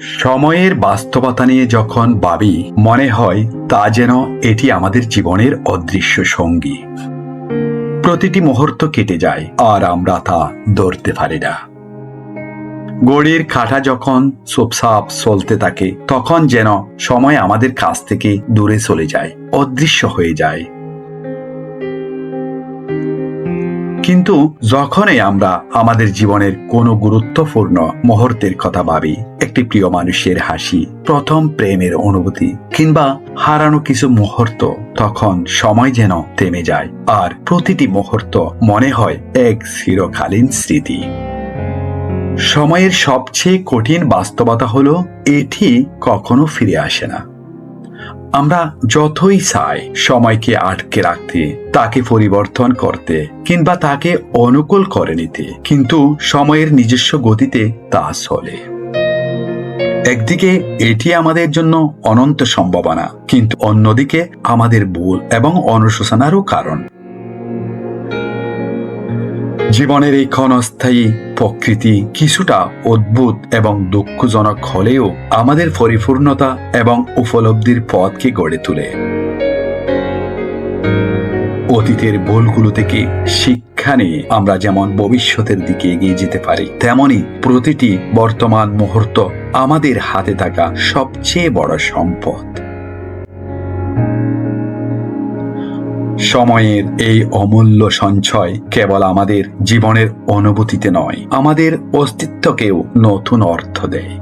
সময়ের বাস্তবতা নিয়ে যখন ভাবি, মনে হয় তা যেন এটি আমাদের জীবনের অদৃশ্য সঙ্গী। প্রতিটি মুহূর্ত কেটে যায়, আর আমরা তা ধরতে পারি না। গড়ির কাঁটা যখন সোপসাপ চলতে থাকে, তখন যেন সময় আমাদের কাছ থেকে দূরে চলে যায়, অদৃশ্য হয়ে যায়। কিন্তু যখনই আমরা আমাদের জীবনের কোনো গুরুত্বপূর্ণ মুহূর্তের কথা ভাবি, একটি প্রিয় মানুষের হাসি, প্রথম প্রেমের অনুভূতি, কিংবা হারানো কিছু মুহূর্ত, তখন সময় যেন থেমে যায় আর প্রতিটি মুহূর্ত মনে হয় এক চিরকালীন স্মৃতি। সময়ের সবচেয়ে কঠিন বাস্তবতা হলো, এটি কখনো ফিরে আসে না। আমরা যতই চাই সময়কে আটকে রাখতে, তাকে পরিবর্তন করতে কিংবা তাকে অনুকূল করে নিতে, কিন্তু সময়ের নিজস্ব গতিতে তা চলে। একদিকে এটি আমাদের জন্য অনন্ত সম্ভাবনা, কিন্তু অন্যদিকে আমাদের ভুল এবং অনুশোচনারও কারণ। জীবনের এই ক্ষণস্থায়ী প্রকৃতি কিছুটা অদ্ভুত এবং দুঃখজনক হলেও আমাদের পরিপূর্ণতা এবং উপলব্ধির পথকে গড়ে তোলে। অতীতের ভুলগুলো থেকে শিক্ষা নিয়ে আমরা যেমন ভবিষ্যতের দিকে এগিয়ে যেতে পারি, তেমনি প্রতিটি বর্তমান মুহূর্ত আমাদের হাতে থাকা সবচেয়ে বড় সম্পদ। সময়ের এই অমূল্য সঞ্চয় কেবল আমাদের জীবনের অনুভূতিতে নয় আমাদের অস্তিত্বকেও নতুন অর্থ দেয়।